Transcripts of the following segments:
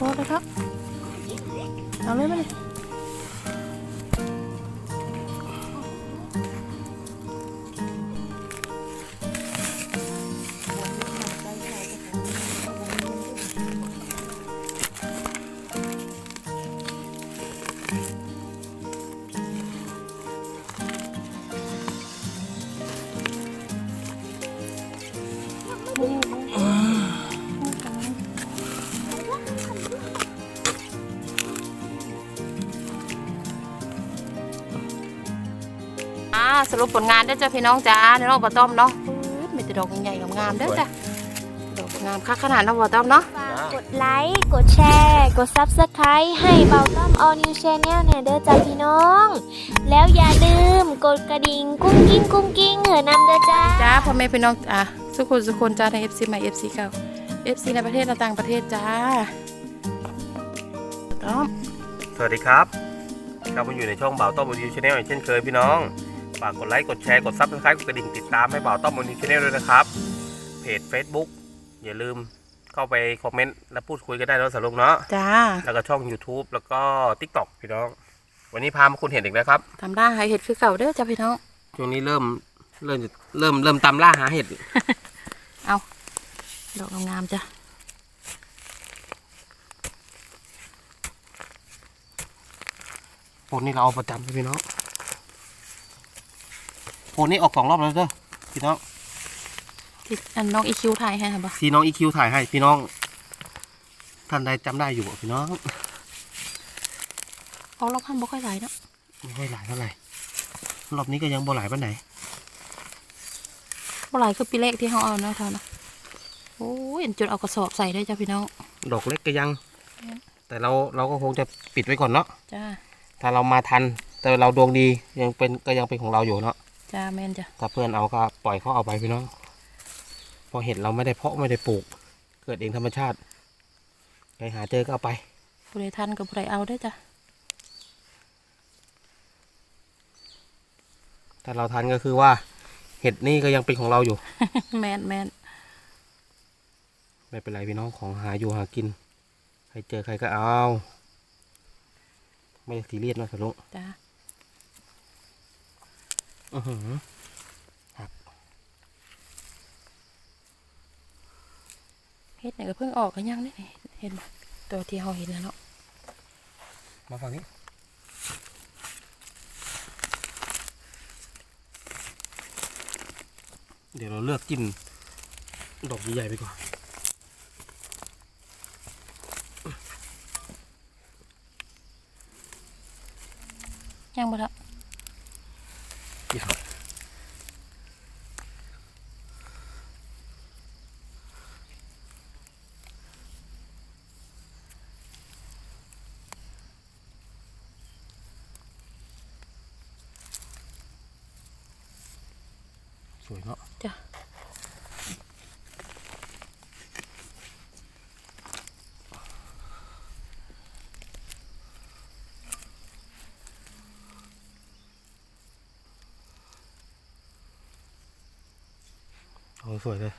โอแล้วครับ เอาเลยมาเลย สรุปผลงานเด้อจ้ะพี่น้องจ้าในรอบบ่ต้อมเนาะปื๊ดมีแต่ดอกใหญ่ๆงามๆเด้อจ้ะดอกงามคักขนาดเนาะบ่ต้อมเนาะฝากกดไลค์กดแชร์ กด Subscribe ให้เบาต้อม All New Channel เนี่ยเด้อจ้าพี่น้อง แล้วอย่าลืมกดกระดิ่งกุ้งกิ้งกุ้งกิ้งเหอะนำเด้อจ้าจ้าพ่อแม่พี่น้องอะสุขุนสุคนจ้าใน FC ใหม่ FC เก่า FC ในประเทศและต่างประเทศจ้าต้อมสวัสดีครับกลับมาอยู่ในช่องบ่าวต้อมบนยูชาแนลอย่างเช่นเคยพี่น้อง ฝากกดไลค์ กดแชร์ กดซับสไครต์กดกระดิ่งติดตามให้บ่าวต้อมบนยูชาแนลด้วยนะครับ เพจ Facebook อย่าลืมเข้าไปคอมเมนต์และพูดคุยกันได้แล้วสรุปเนาะ จ้าแล้วก็ช่อง YouTube แล้วก็ TikTok พี่น้อง วันนี้พามาคุณเห็นอีกแล้วครับ ทำได้หาเห็ดคือเก่าเด้อจ้าพี่น้อง ช่วงนี้เริ่มเริ่มเริ่มเริ่มตามล่าหาเห็ด เอาดอกงามๆจ้ะโพนนี่เราเอาประจำเลยพี่น้อง โพนนี่ออกสองรอบแล้วเด้อพี่น้องที่อันน้องอีคิวถ่ายให้ค่ะบ่ที่น้องอีคิวถ่ายให้พี่น้อง ท่านใดจำได้อยู่บ่พี่น้องเอารอบพันบ่ค่อยหลายเนาะไม่ค่อยหลายเท่าไหร่รอบนี้ก็ยังบ่หลายปานไหนบ่หลายคือปีแรกที่เขาเอาเนาะเท่านะโอ้ยจนเอากระสอบใส่ได้จ้าพี่น้อง ดอกเล็กก็ยัง แต่เราเราก็คงจะปิดไว้ก่อนเนาะจ้า ถ้าเรามาทัน แต่เราดวงดียังเป็นก็ยังเป็นของเราอยู่เนาะ จ้าแม่นจ้ะถ้าเพื่อนเอาก็ปล่อยเขาเอาไปพี่น้องพอเห็นเราไม่ได้เพาะไม่ได้ปลูก เกิดเองธรรมชาติไปหาเจอก็เอาไปผู้ใดทันกับผู้ใดเอาเด้อจ้ะถ้าเราทันก็คือว่า เห็ดนี่ก็ยังเป็นของเราอยู่ แม่นแม่นไม่เป็นไรพี่น้องของหาอยู่หากิน ใครเจอใครก็เอา ไม่ได้ซีเรียสเนอะสรุปจ้า อือหือเฮ็ดเนี่ยก็เพิ่งออกกันยังนี่เห็นบ่ตัวที่เขาเห็นแล้วเนาะมาฝั่งนี้เดี๋ยวเราเลือกจิ้มดอกใหญ่ๆไปก่อนยังบ่ละ เดี๋ยวสวยเนาะ จ้ะ โอ้สวยเลย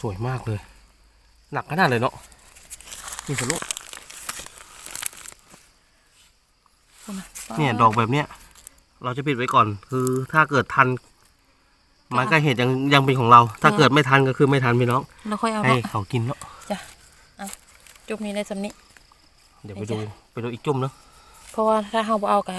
สวยมากเลย หนักขนาดเลยเนาะนี่สรุปคุณน่ะเนี่ย ดอกแบบเนี้ย เราจะปิดไว้ก่อน คือถ้าเกิดทัน มันก็เห็นยังยังเป็นของเรา ถ้าเกิดไม่ทันก็คือไม่ทันพี่น้องเราค่อยเอาให้เนาะเขากินเนาะจุกนี้ในสำนี้เดี๋ยวให้ไปดูจ้ะไปดูอีกจุ่มเนาะเพราะว่าถ้าเฮาบ่เอาก็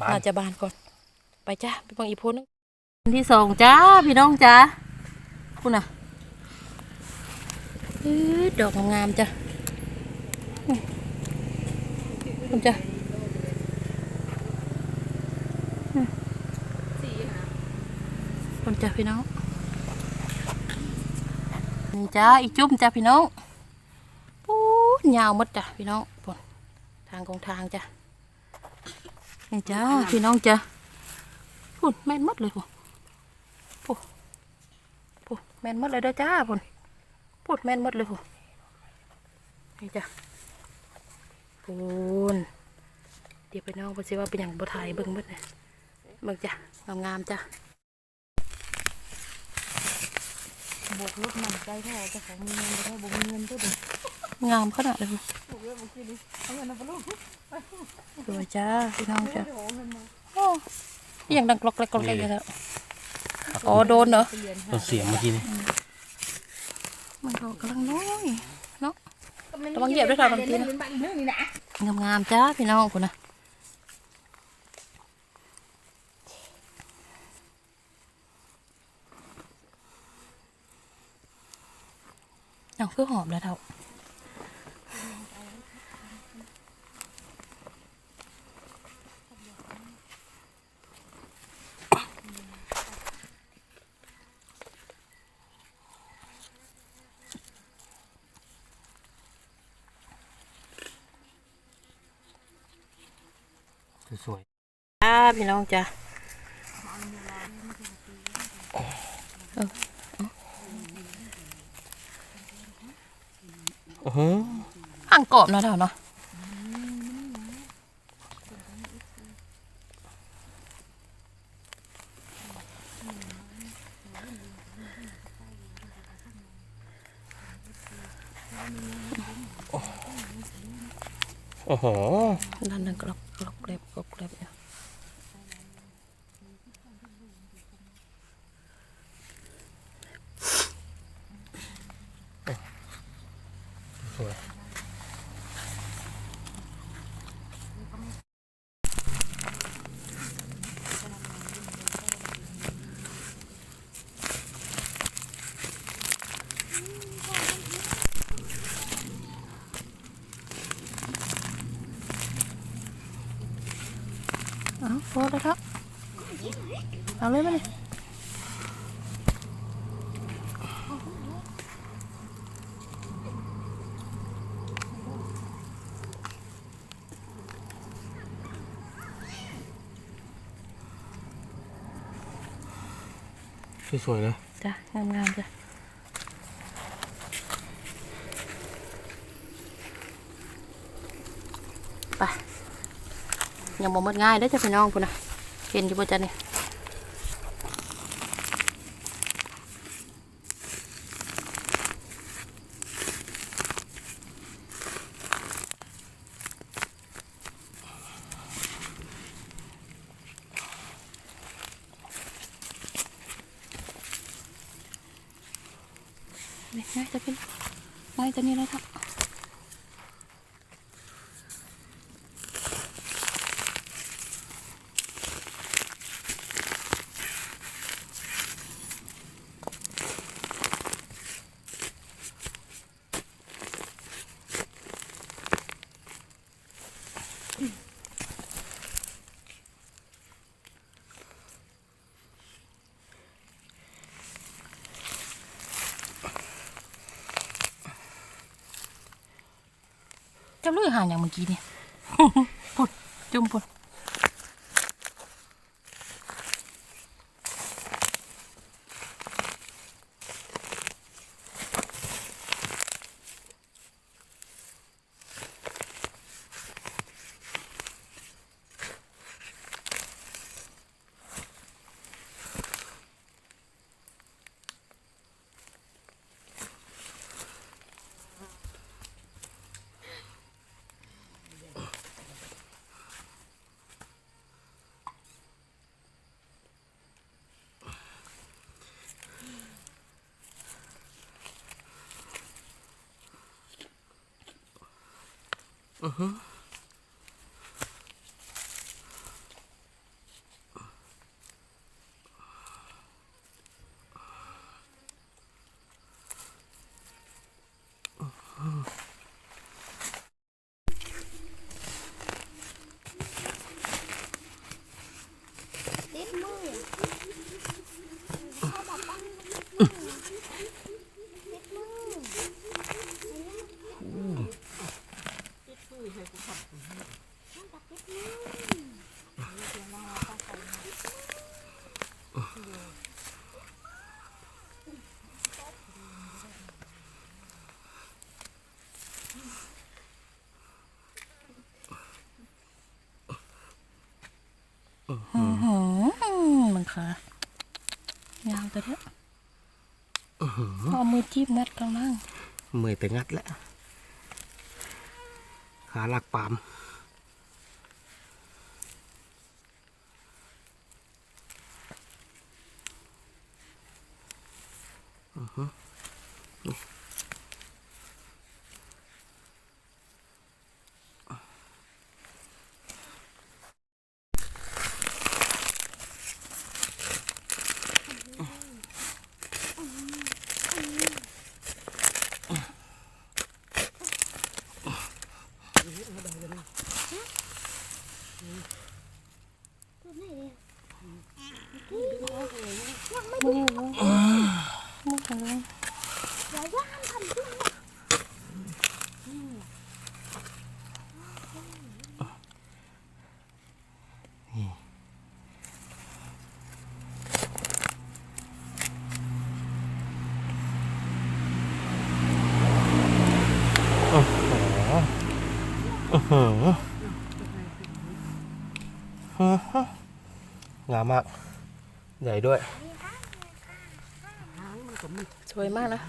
บาอานจจะบานก่อน ไปจ้าไปเบิ่งอีกโพนึงอันที่สองจ้าพี่น้องจ้าคุณน่ะอื้อดอกงามๆจ้ะอื้อคุณจ้ะอื้อคุณ จ้ะพี่น้องนี่จ้าอีจุ่มจ้าพี่น้องปูยาวหมดจ้ะพี่น้องปนทางของทางจ้ะนี่จ้าพี่น้องจ้าพุ่นแม่นมดเลยพุ่นพุ่นพุ่นแม่นมดเลยเด้อจ้าพุ่นพุ่นแม่นมดเลยพุ่นนี่จ้ะปูนเดี๋ยวไปน้องไปสิว่าเป็นอย่างบ่ถ่ายเบิ่งเบิดนะเบิ่งจ้ะงามๆจ้ะ บวกลบมันใจแท้เจ้าของมีเงินแต่บ่มีเงินตัวเดียวงามขนาดเลยถูกเลยเมื่อกี้นี้เอาเงินเอาไปลูกสวยจ้าพี่น้องจ้ะเดี๋ยวเอาเงินมาโอ้ยยังดังกรอกแกรกกรอกแกรกอยู่แล้วอ๋อโดนเหรอไปเรียนตัวเสียงเมื่อกี้นี่มันก็กำลังน้อยเนาะระวังเหยียบด้วยค่ะบางทีนะเรียนบ้านอีกเรื่องนี้นะงามๆจ้าพี่น้องคุณนะ เอาคือหอมแล้วเท่าสวยจ้าพี่น้องจ้า ๆอือหืออ่างกรอบเนาะเท่าเนาะโอ้โหด้านนั้นกรอบกรอบเกล็บกรอบเกล็บอยู่ สวย เอาโพสแล้วครับเอาเลยมาเลยสวยๆนะจ้ะงามๆจ้ะไป ยังบ่หมดง่ายได้อจ้ะพี่น้องพุ่นนะเห็นอยู่บ่จ้ะนี่นี่ง่ายจะเป็นง่ายจะนี่เลยครับ จะเลือกหาอย่างเมื่อกี้เนี่ย พุดจุ่มพุด Uh-huh. มึงขายาวตัวเนี้ยเอามือจิ้มงัดกลางล่างมือแต่งัดแล้วขาหลักปาม อือฮึนี่อื้อหืออื้อหืองาม มากใหญ่ด้วย สวยมากนะ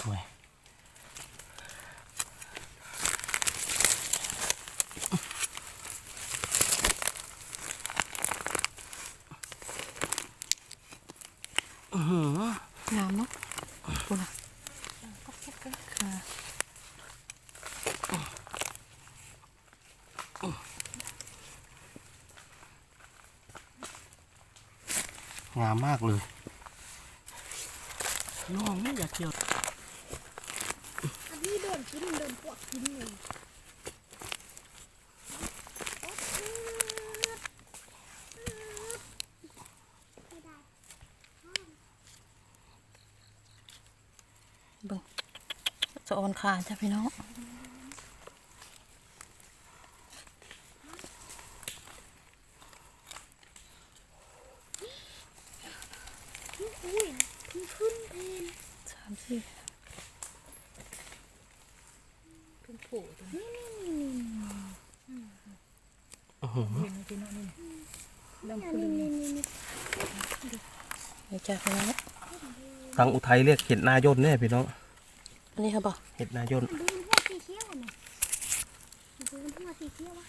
สวย งามเนาะปูนะ ค่ะงามมากเลย น้องไม่อยากเกี่ยวอันนี้โดนกินโดนพวกกินเลย เบิ่งสะออน ขาจ้ะพี่น้องอุ้ยขึ้นขึ้นเพนสามสี่เป็นโผล่ตรงนี้อื้อหือเห็นไหมพี่น้องนี่ดำปืนนี่นี่นี่เดี๋ยวจ้ะพี่น้องทางอุทัยเรียกเห็ดนายนเนี่ยพี่น้อง อันนี้ครับอเห็ดนายน ดูมันหัวสีเขียวหน่อยดูมันหัวสีเขียววะ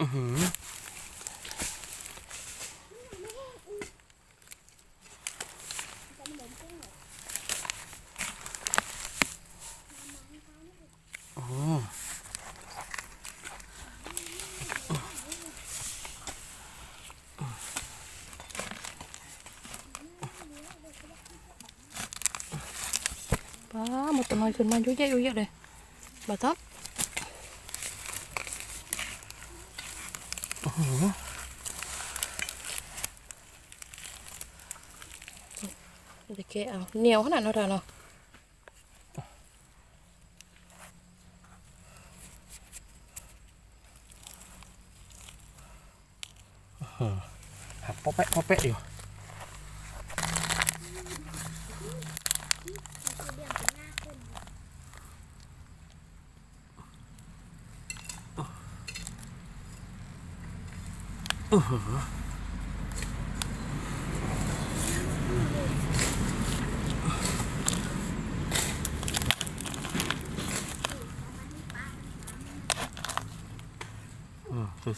อื้อหืออ๋อ ป้า หมดตัวน้อยขึ้นมาเยอะแยะเยอะแยะเล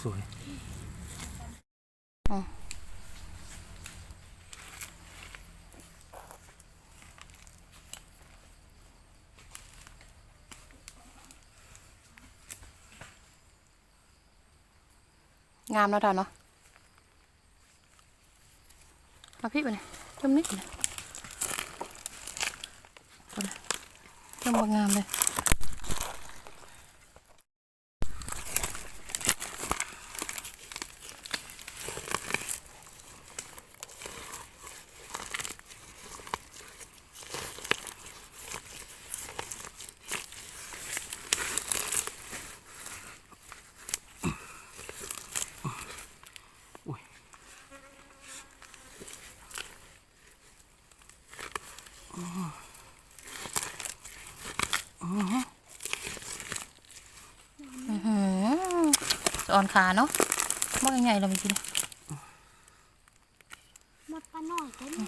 สวยๆงามแล้วอนเนาะ มาพี่ไปเนี่ยจมนิดเลยจมบางงามเลย อื้อหือสะ อ่อนขาเนาะมากใหญ่ๆเราไปกินหมดปลาหน่อยก็แม่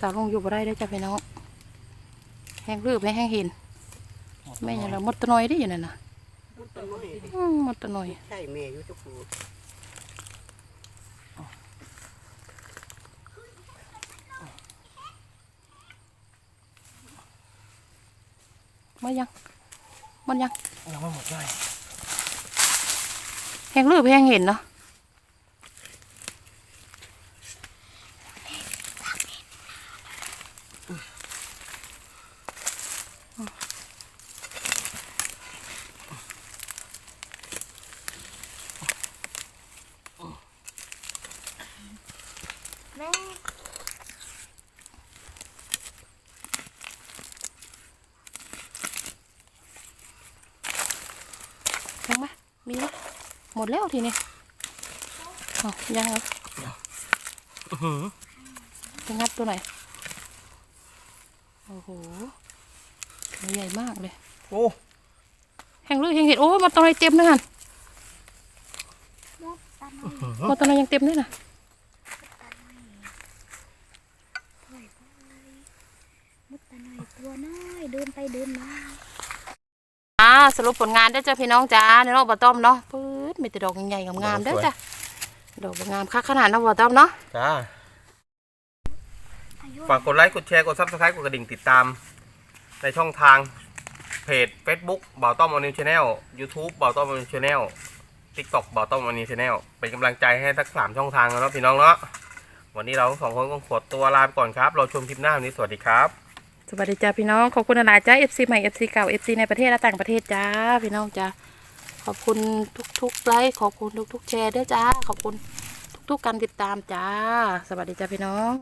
สาวลงอยู่บ่ได้ได้อจ้ะพี่น้องแห้งรืบไม่แห้งเห็นแม่ยังเรามดตะนอยได้อยู่นั่นน่ะ อืมมดตะนอยใช่แม่อยู่ทุกคนมายังมันยังยังไม่หมดเลยแห้งรืบแห้งเห็นเนาะ ยังไหมมีไหมหมดแล้วทีนี้เอายังเหรอจะงัดตัวไหนโอ้โหตัวใหญ่มากเลย โอ้แห้งรืบแห้งเห็นโอ้ยมดตะนอยเต็มเลยฮะหมดปลาหน่อยมดตะนอยยังเต็มเลยนะ หมดปลาหน่อยตัวน้อยเดินไปเดินมา อ่า สรุปผลงานได้อจ้ะพี่น้องจ้าในรอบบะต้อมเนาะปื๊ดมีแต่ดอกใหญ่ๆงามๆเด้อจ้ะดอกงามคักขนาดเนาะบะต้อมเนาะจ้าอายุฝากกดไลค์กดแชร์กดซับสไครต์กดกระดิ่งติดตาม ในช่องทางเพจ Facebook บ่าวต้อมอนิวชาแนล YouTube บ่าวต้อมอนิวชาแนล TikTok บ่าวต้อมอนิวชาแนลเป็นกำลังใจให้ทั้งสามช่องทางแล้วเนาะพี่น้องเนาะวันนี้เราสองคนก็ขอตัวลาไปก่อนครับ เราชมคลิปหน้าวันนี้สวัสดีครับ สวัสดีจ้าพี่น้องขอบคุณหลายจ้า FC ใหม่ FC เก่า FC ในประเทศและต่างประเทศจ้าพี่น้องจ้าขอบคุณทุกๆไลค์ขอบคุณทุกๆแชร์ด้วยจ้าขอบคุณทุกๆการติดตามจ้า สวัสดีจ้าพี่น้อง